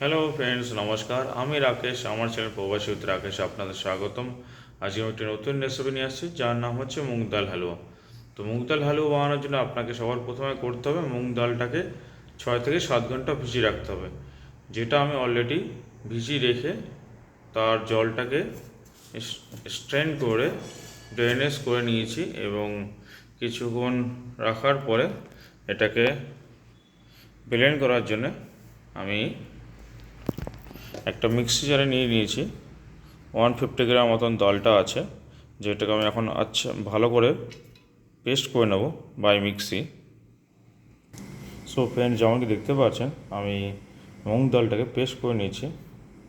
Hello friends নমস্কার। আমি রাকেশ, আমার চ্যানেল প্রবাসী উত্তর রাকেশ আপনাদের স্বাগতম। আজকে আমি একটি নতুন রেসিপি নিয়ে আসছি, যার নাম হচ্ছে মুগ ডাল হালুয়া। তো মুগ ডাল হালুয়া বানানোর জন্য আপনাকে সবার প্রথমে করতে হবে মুগ ডালটাকে ছয় থেকে সাত ঘণ্টা ভিজিয়ে রাখতে হবে। যেটা আমি অলরেডি ভিজিয়ে রেখে তার জলটাকে স্ট্রেন করে ড্রেনেজ করে নিয়েছি এবং কিছুক্ষণ রাখার পরে এটাকে ব্লেন্ড করার জন্য আমি একটা মিক্সি জারে নিয়ে নিয়েছি। ওয়ান ফিফটি গ্রাম মতন ডালটা আছে, যেটাকে আমি এখন আচ্ছা ভালো করে পেস্ট করে নেব বাই মিক্সি সো ফ্রেন্ড যেমন কি দেখতে পাচ্ছেন, আমি মুগ ডালটাকে পেস্ট করে নিয়েছি,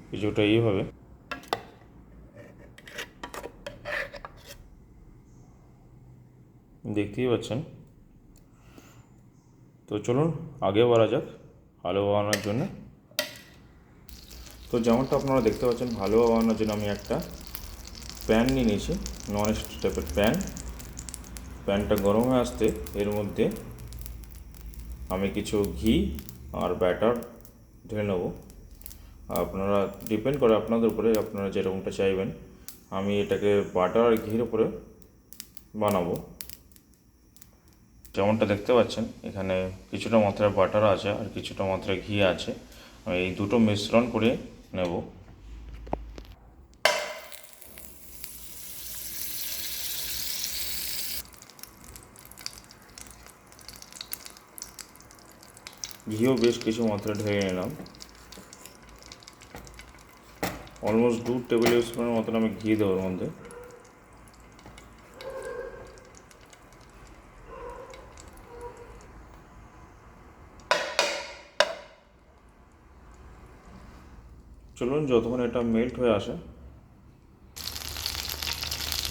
কিছুটা এইভাবে। দেখতেই পাচ্ছেন? তো চলুন, আগে বাড়া যাক আলু বানানোর জন্য। তো যেমনটা আপনারা দেখতে পাচ্ছেন, ভালো বানানোর জন্য আমি একটা প্যান নিয়ে নিয়েছি নন স্টিক টাইপের প্যান। প্যানটা গরম হয়ে আসতে এর মধ্যে আমি কিছু ঘি আর ব্যাটার ঢেলে নেব। আপনারা ডিপেন্ড করে আপনাদের উপরে আপনারা যেরকমটা চাইবেন, আমি এটাকে বাটার আর ঘির উপরে বানাবো। যেমনটা দেখতে পাচ্ছেন, এখানে কিছুটা মাত্রায় বাটার আছে আর কিছুটা মাত্রায় ঘি আছে। আমি এই দুটো মিশ্রণ করে নেব। ঘিও বেশ কিছু মাত্রায় ঢেলে নিলাম। অলমোস্ট দু টেবিল স্পুনের মতন আমি ঘি দেবো মধ্যে। চলুন যতক্ষণ এটা মেল্ট হয়ে আসে,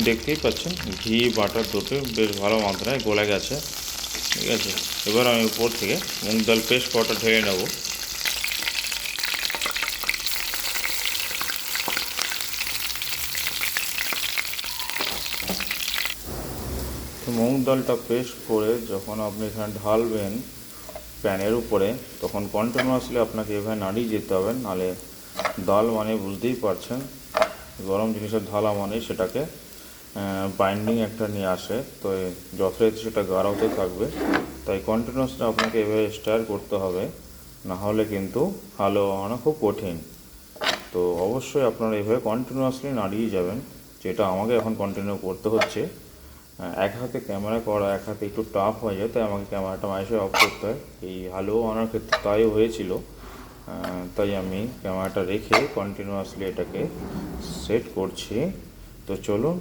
দেখতেই পাচ্ছেন, ঘি বাটার দুটো বেশ ভালো মাত্রায় গলে গেছে। ঠিক আছে, এবার আমি উপর থেকে মুগ ডাল পেস্ট কটা ঢেলে নেব। মুগ ডালটা পেস্ট করে যখন আপনি এখানে ঢালবেন প্যানের উপরে, তখন কন্টিনিউয়াসলি আপনাকে এভাবে নাড়িয়ে যেতে হবে নাহলে ডাল মানে বুঝতেই পারছেন, গরম জিনিসের ঢালা মানে সেটাকে বাইন্ডিং একটা নিয়ে আসে, তো যথারীতি সেটা গাঢ়তে থাকবে। তাই কন্টিনিউসলি আপনাকে এভাবে স্টার করতে হবে, না হলে কিন্তু হালো বানানো খুব কঠিন। তো অবশ্যই আপনারা এভাবে কন্টিনিউয়াসলি নাড়িয়ে যাবেন, যেটা আমাকে এখন কন্টিনিউ করতে হচ্ছে। এক হাতে ক্যামেরা করা, এক হাতে একটু টাফ হয়ে যায়, তাই আমাকে ক্যামেরাটা মাইসে অফ করতে হয়। এই হালুয়া বানানোর ক্ষেত্রে তাই হয়েছিল। তাই আমি ক্যামেরাটা রেখে কন্টিনিউয়াসলি এটাকে সেট করছি। তো চলুন,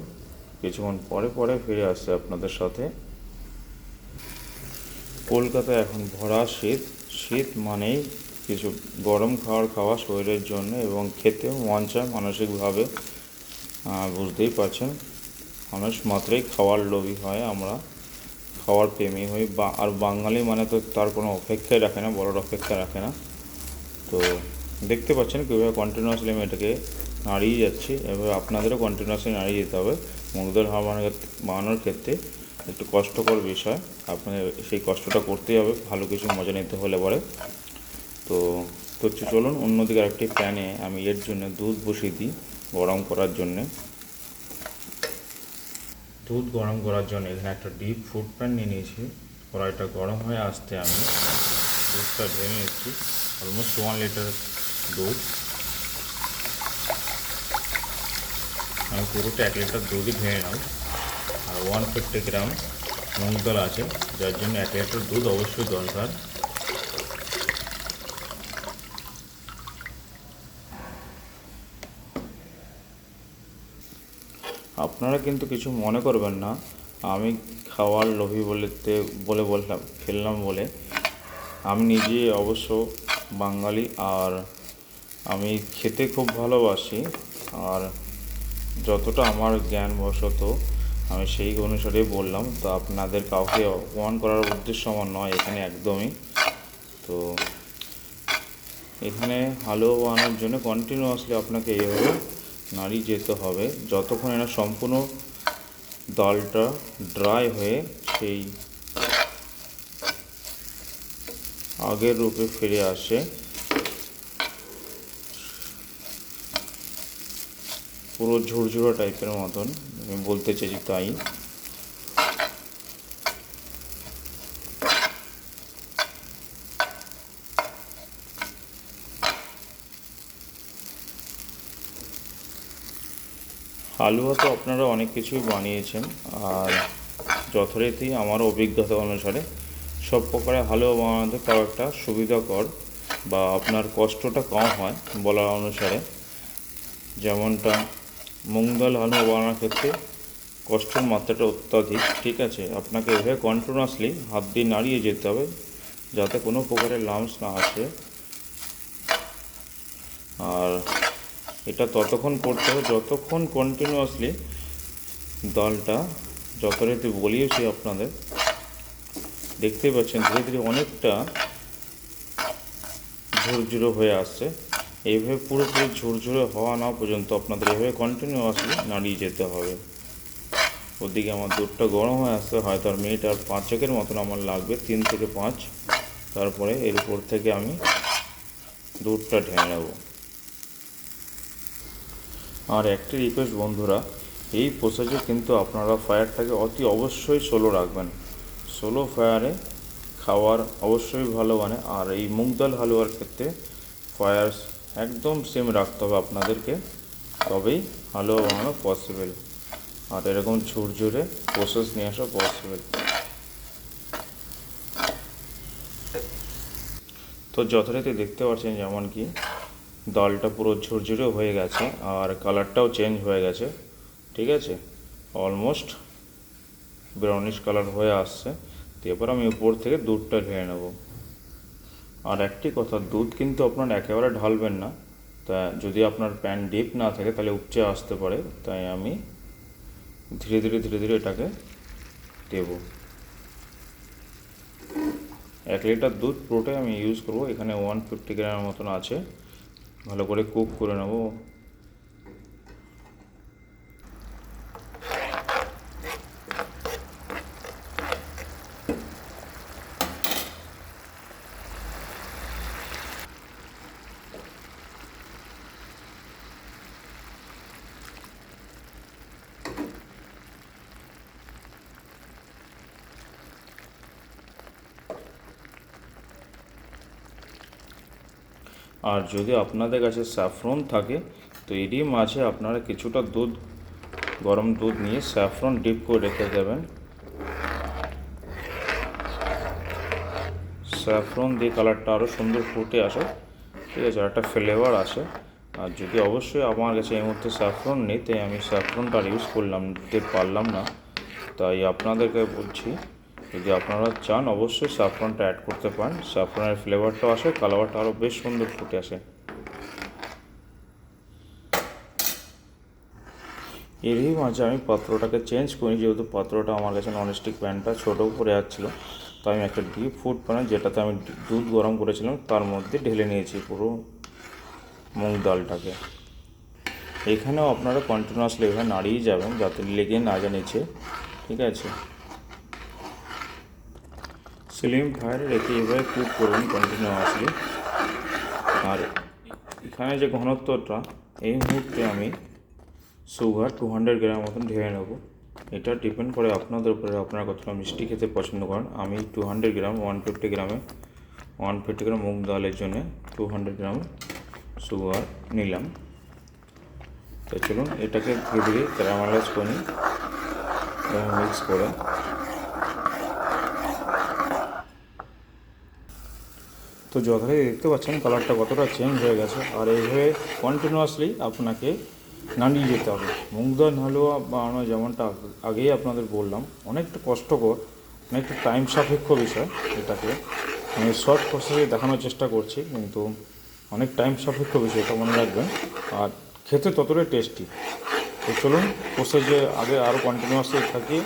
কিছুক্ষণ পরে পরে ফিরে আসছে আপনাদের সাথে। কলকাতায় এখন ভরা শীত। শীত মানেই কিছু গরম খাওয়ার খাওয়া শরীরের জন্য এবং খেতেও মন চায় মানসিকভাবে। বুঝতেই পারছেন, মানুষ মাত্রই খাওয়ার লোভী হয় আমরা। খাওয়ার প্রেমী হই বা, আর বাঙালি মানে তো তার কোনো অপেক্ষাই রাখে না বড়োর অপেক্ষা রাখে না। তো দেখতে পাচ্ছেন কীভাবে কন্টিনিউয়াসলি আমি এটাকে নাড়িয়ে যাচ্ছি এভাবে আপনাদেরও কন্টিনিউয়াসলি নাড়িয়ে যেতে হবে। মুগদাল বানানোর বানানোর ক্ষেত্রে একটু কষ্টকর বিষয়। আপনাদের সেই কষ্টটা করতেই হবে, ভালো কিছু মজা নিতে হলে পরে। তো তো চলুন, অন্যদিকে আরেকটি প্যানে আমি এর জন্য দুধ বসিয়ে দিই গরম করার জন্যে। দুধ গরম করার জন্য এখানে একটা ডিপ ফুড প্যান নিয়ে নিয়েছি। কড়াইটা গরম হয়ে আসতে আমি দুধটা ঢেলে নিচ্ছি অলমোস্ট ওয়ান লিটার দুধ আমি পুরোটা এক লিটার দুধই ঢেলে নাও আর ওয়ান ফিফটি গ্রাম মুগ ডাল আছে যার জন্য এক লিটার দুধ অবশ্যই দরকার আপনারা কিন্তু কিছু মনে করবেন না আমি খাওয়ার লোভী বলতে বলে বললাম খেললাম বলে আমি নিজে অবশ্য বাঙালি আর আমি খেতে খুব ভালোবাসি আর যতটা আমার জ্ঞান বশত আমি সেই অনুসারে বললাম, তো আপনাদের কাউকে অপমান করার উদ্দেশ্য আমার নয় এখানে একদমই। তো এখানে হালুয়া বানানোর জন্য কন্টিনিউয়াসলি আপনাকে এইভাবে নাড়িয়ে যেতে হবে। যতক্ষণ এটা সম্পূর্ণ ডালটা ড্রাই হয়ে সেই আগের রূপে ফিরে আসে। পুরো ঝুরঝুরো টাইপের মতন, আমি বলতে চাইছি তাই। হালুয়া তো আপনারা অনেক কিছুই বানিয়েছেন, আর যথারীতি আমার অভিজ্ঞতা অনুসারে সব প্রকারে হালুয়া বানাতে একটা সুবিধাকর বা আপনার কষ্টটা কম হয় বলা অনুসারে। যেমনটা মুগ ডাল হালুয়া বানানোর ক্ষেত্রে কষ্টের মাত্রাটা অত্যাধিক, ঠিক আছে? আপনাকে এভাবে কন্টিনিউয়াসলি হাত দিয়ে নাড়িয়ে যেতে হবে যাতে কোনো প্রকারের লামস না আসে। আর এটা ততক্ষণ করতে হবে, যতক্ষণ কন্টিনিউয়াসলি ডালটা যথারীতি বলিয়েছি আপনাদের দেখতেই পাচ্ছেন ধীরে ধীরে অনেকটা ঝুরঝুরো হয়ে আসছে। এইভাবে পুরোপুরি ঝুরঝুরে হওয়া না পর্যন্ত আপনাদের এভাবে কন্টিনিউয়াসলি নাড়িয়ে যেতে হবে। ওদিকে আমার দুধটা গরম হয়ে আসছে, হয়তো আর মিনিট আর পাঁচেকের মতন আমার লাগবে, তিন থেকে পাঁচ। তারপরে এর উপর থেকে আমি দুধটা ঢেলে নেব। আর একটি রিকোয়েস্ট বন্ধুরা, এই প্রসেসে কিন্তু আপনারা ফায়ারটাকে অতি অবশ্যই স্লো রাখবেন। স্লো ফায়ারে খাওয়ার অবশ্যই ভালো মানে। আর এই মুগ ডাল হালুয়ার ক্ষেত্রে ফায়ার একদম সেম রাখতে হবে আপনাদেরকে। তবেই হালুয়া বানানো পসিবল আর এরকম ঝুরঝুরে প্রসেস নিয়ে আসা পসিবল তো যথারীতি দেখতে পাচ্ছেন যেমন কি, ডালটা পুরো ঝুরঝুরে হয়ে গেছে আর কালারটাও চেঞ্জ হয়ে গেছে। ঠিক আছে? অলমোস্ট ব্রাউনিশ কালার হয়ে আসছে, তো এবার আমি উপর থেকে দুধটা ঢেলে নেব। আর একটি কথা, দুধ কিন্তু আপনার একেবারে ঢালবেন না, তা যদি আপনার প্যান ডিপ না থাকে তাহলে উপচে আসতে পারে, তাই আমি ধীরে ধীরে ধীরে ধীরে এটাকে দেব। এক লিটার দুধ পুরোটাই আমি ইউজ করব, এখানে ওয়ান ফিফটি গ্রামের মতন আছে, ভালো করে কুক করে নেব। আর যদি আপনাদের কাছে স্যাফরন থাকে, তো এরই মাঝে আপনারা কিছুটা দুধ, গরম দুধ নিয়ে স্যাফরন ডিপ করে রেখে দেবেন। স্যাফরন দিয়ে কালারটা আরও সুন্দর ফুটে আসে, ঠিক আছে একটা ফ্লেভার আসে। আর যদি অবশ্যই আমার কাছে এই মুহূর্তে স্যাফরন নেই, তাই আমি স্যাফরনটা ইউজ করলাম, দিতে পারলাম না। তাই আপনাদেরকে বলছি যদি আপনারা চান, অবশ্যই স্যাফরনটা অ্যাড করতে পারেন। স্যাফরনের ফ্লেভারটাও আসে কালারটা আরও বেশ সুন্দর ফুটে আসে। এরই মাঝে আমি পাত্রটাকে চেঞ্জ করি যেহেতু পাত্রটা আমার কাছে ননস্টিক প্যানটা ছোটো করে যাচ্ছিল তো আমি একটা ডিপ ফুড প্যান যেটাতে আমি দুধ গরম করেছিলাম, তার মধ্যে ঢেলে নিয়েছি পুরো মুগ ডালটাকে। এখানেও আপনারা কন্টিনিউয়াসলি এভাবে নাড়িয়ে যাবেন, যাতে লেগে না নিচে। ঠিক আছে? সিলিং ফায়ারে রেখে এভাবে কুক করুন কন্টিনিউয়াসলি আর এখানে যে ঘনত্বটা, এই মুহূর্তে আমি সুগার টু হান্ড্রেড গ্রাম মতন ঢেলে নেব। এটা ডিপেন্ড করে আপনাদের উপরে, আপনারা কতটা মিষ্টি খেতে পছন্দ করেন। আমি two hundred gram one fifty গ্রামে ওয়ান ফিফটি গ্রাম মুগ ডালের জন্য টু হান্ড্রেড গ্রাম সুগার নিলাম। তো চলুন, এটাকে ধীরে ধীরে ক্যারামালাইজ করে মিক্স করে তো যথারীতি দেখতে পাচ্ছেন কালারটা কতটা চেঞ্জ হয়ে গেছে। আর এইভাবে কন্টিনিউয়াসলি আপনাকে নাড়িয়ে যেতে হবে। মুগ ডাল হালুয়া বানানো যেমনটা আগেই আপনাদের বললাম, অনেকটা কষ্টকর, অনেকটা টাইম সাপেক্ষ বিষয় এটাকে। আমি শর্ট প্রসেসে দেখানোর চেষ্টা করছি, কিন্তু অনেক টাইম সাপেক্ষ বিষয়, এটা মনে রাখবেন। আর খেতে ততটাই টেস্টি তো চলুন প্রসেসে আগে আরও কন্টিনিউয়াসলি থাকি।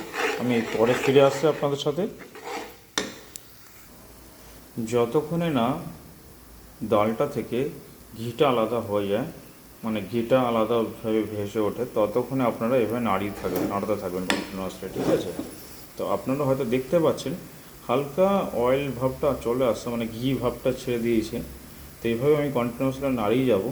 আমি পরে ফিরে আসছি আপনাদের সাথে। যতক্ষণে না ডালটা থেকে ঘিটা আলাদা হয়ে যায় মানে ঘিটা আলাদাভাবে ভেসে ওঠে, ততক্ষণে আপনারা এভাবে নাড়িয়ে থাকবেন, নাড়তে থাকবেন কন্টিনিউয়াসলি ঠিক আছে? তো আপনারা হয়তো দেখতে পাচ্ছেন, হালকা অয়েল ভাবটা চলে আসছে মানে ঘি ভাবটা ছেড়ে দিয়েছে। তো এইভাবে আমি কন্টিনিউয়াসলি নাড়িয়ে যাব।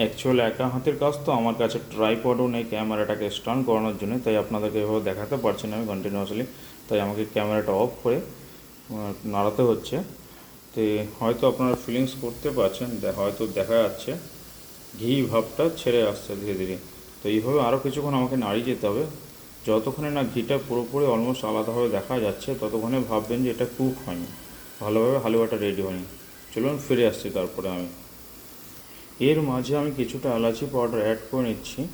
অ্যাকচুয়ালি একা হাতের কাজ তো আমার কাছে ট্রাইপডও নেই, ক্যামেরাটাকে স্টান করানোর জন্য, তাই আপনাদেরকে এভাবে দেখাতে পারছি না আমি কন্টিনিউয়াসলি তাই আমাকে ক্যামেরাটা অফ করে নাড়াতে হচ্ছে। তো হয়তো আপনারা ফিলিংস করতে পারছেন হয়তো দেখা যাচ্ছে। ঘি ভাবটা ছেড়ে আসছে ধীরে ধীরে। তো এইভাবে আরও কিছুক্ষণ আমাকে নাড়িয়ে যেতে হবে। যতক্ষণে না ঘিটা পুরোপুরি অলমোস্ট আলাদাভাবে দেখা যাচ্ছে, ততক্ষণে ভাববেন যে এটা কুক হয়নি। ভালোভাবে হালুয়াটা রেডি হয়নি। চলুন ফিরে আসছি তারপরে আমি। এর মাঝে আমি কিছুটা এলাচি পাউডার অ্যাড করে নিচ্ছি।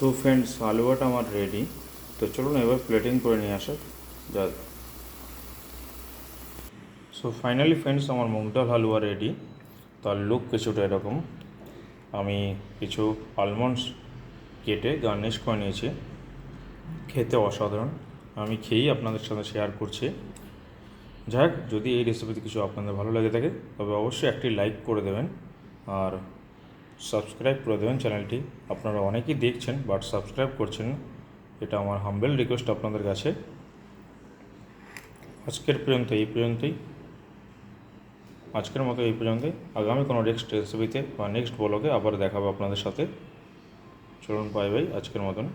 তো ফ্রেন্ডস হালুয়াটা আমার রেডি তো চলুন এবার প্লেটিং করে নিয়ে আসা যা সো ফাইনালি ফ্রেন্ডস আমার মুগ ডাল হালুয়া রেডি তার লুক কিছুটা এরকম। আমি কিছু আলমন্ডস কেটে গার্নিশ করে নিয়েছি। খেতে অসাধারণ। আমি খেয়েই আপনাদের সাথে শেয়ার করছি। যাক, যদি এই রেসিপিতে কিছু আপনাদের ভালো লেগে থাকে, তবে অবশ্যই একটি লাইক করে দেবেন। আর সাবস্ক্রাইব করে দেবেন চ্যানেলটি। আপনারা অনেকেই দেখছেন বাট সাবস্ক্রাইব করছেন এটা আমার হাম্বেল রিকোয়েস্ট আপনাদের কাছে। আজকের পর্যন্ত এই পর্যন্তই। আজকের মতো এই পর্যন্তই। আগামী কোনো নেক্সট রেসিপিতে বা নেক্সট ব্লগে আবার দেখাবো আপনাদের সাথে। চলুন বাই বাই আজকের মতন।